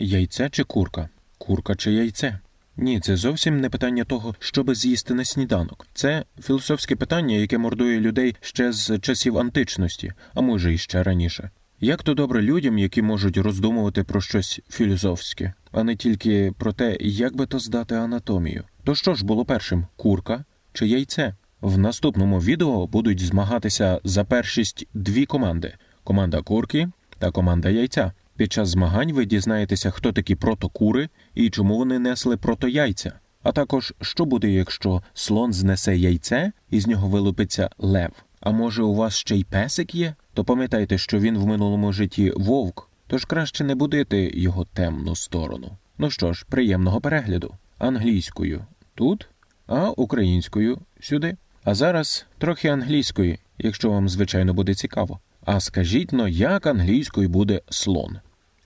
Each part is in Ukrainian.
Яйце чи курка? Курка чи яйце? Ні, це зовсім не питання того, що би з'їсти на сніданок. Це філософське питання, яке мордує людей ще з часів античності, а може і ще раніше. Як то добре людям, які можуть роздумувати про щось філософське, а не тільки про те, як би то здати анатомію. То що ж було першим курка чи яйце? В наступному відео будуть змагатися за першість дві команди: команда курки та команда яйця. Під час змагань ви дізнаєтеся, хто такі протокури і чому вони несли протояйця. А також що буде, якщо слон знесе яйце і з нього вилупиться лев. А може, у вас ще й песик є? То пам'ятайте, що він в минулому житті вовк, тож краще не будити його темну сторону. Ну що ж, приємного перегляду. Англійською тут, а українською сюди. А зараз трохи англійської, якщо вам звичайно буде цікаво. А скажіть но, як англійською буде слон?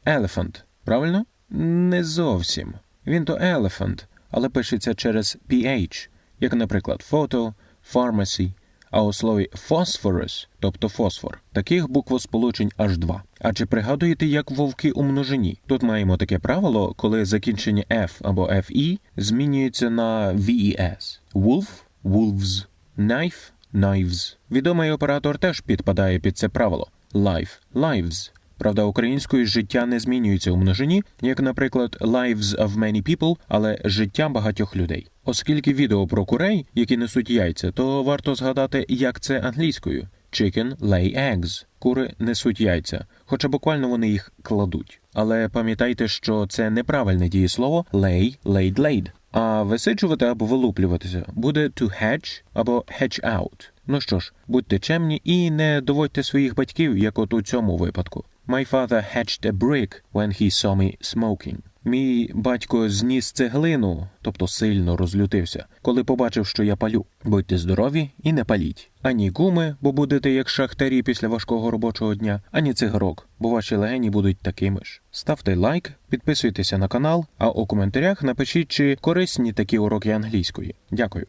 Elephant, правильно? Не зовсім. Він то elephant, але пишеться через PH, як, наприклад, photo, pharmacy, а у слові phosphorus, тобто фосфор, таких буквосполучень аж два. А чи пригадуєте, як вовки у множині? Тут маємо таке правило, коли закінчення F або FE змінюється на VES. Wolf – wolves, knife – knives. Відомий оператор теж підпадає під це правило. Life – lives. Правда, українською життя не змінюється у множині, як, наприклад, lives of many people, але життя багатьох людей. Оскільки відео про курей, які несуть яйця, то варто згадати, як це англійською. Chicken lay eggs. Кури несуть яйця, хоча буквально вони їх кладуть. Але пам'ятайте, що це неправильне дієслово lay, laid, laid. А висиджувати або вилуплюватися буде to hatch або hatch out. Ну що ж, будьте чемні і не доводьте своїх батьків, як от у цьому випадку. My father hatched a brick when he saw me smoking. Мій батько зніс цеглину, тобто сильно розлютився, коли побачив, що я палю. Будьте здорові і не паліть. Ані гуми, бо будете як шахтарі після важкого робочого дня, ані цигарок, бо ваші легені будуть такими ж. Ставте лайк, підписуйтеся на канал, а у коментарях напишіть, чи корисні такі уроки англійської. Дякую.